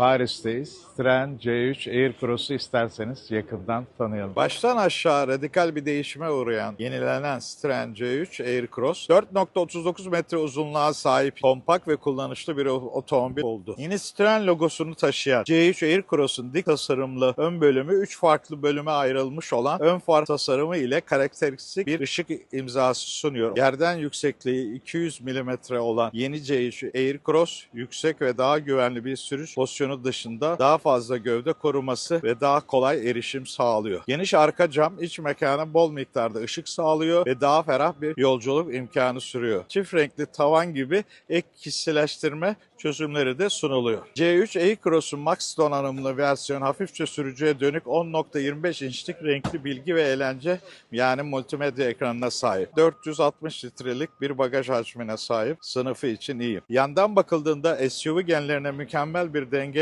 Paris'teyiz. Tren C3 Aircross'u isterseniz yakından tanıyalım. Baştan aşağı radikal bir değişime uğrayan yenilenen Citroen C3 Aircross 4.39 metre uzunluğa sahip kompakt ve kullanışlı bir otomobil oldu. Yeni Citroen logosunu taşıyan C3 Aircross'un dik tasarımlı ön bölümü 3 farklı bölüme ayrılmış olan ön far tasarımı ile karakteristik bir ışık imzası sunuyor. Yerden yüksekliği 200 mm olan yeni C3 Aircross yüksek ve daha güvenli bir sürüş pozisyonu dışında daha fazla gövde koruması ve daha kolay erişim sağlıyor. Geniş arka cam iç mekana bol miktarda ışık sağlıyor ve daha ferah bir yolculuk imkanı sürüyor. Çift renkli tavan gibi ek kişileştirme çözümleri de sunuluyor. C3 Aircross'un Max donanımlı versiyon hafifçe sürücüye dönük 10.25 inçlik renkli bilgi ve eğlence yani multimedya ekranına sahip. 460 litrelik bir bagaj hacmine sahip sınıfı için iyi. Yandan bakıldığında SUV genlerine mükemmel bir denge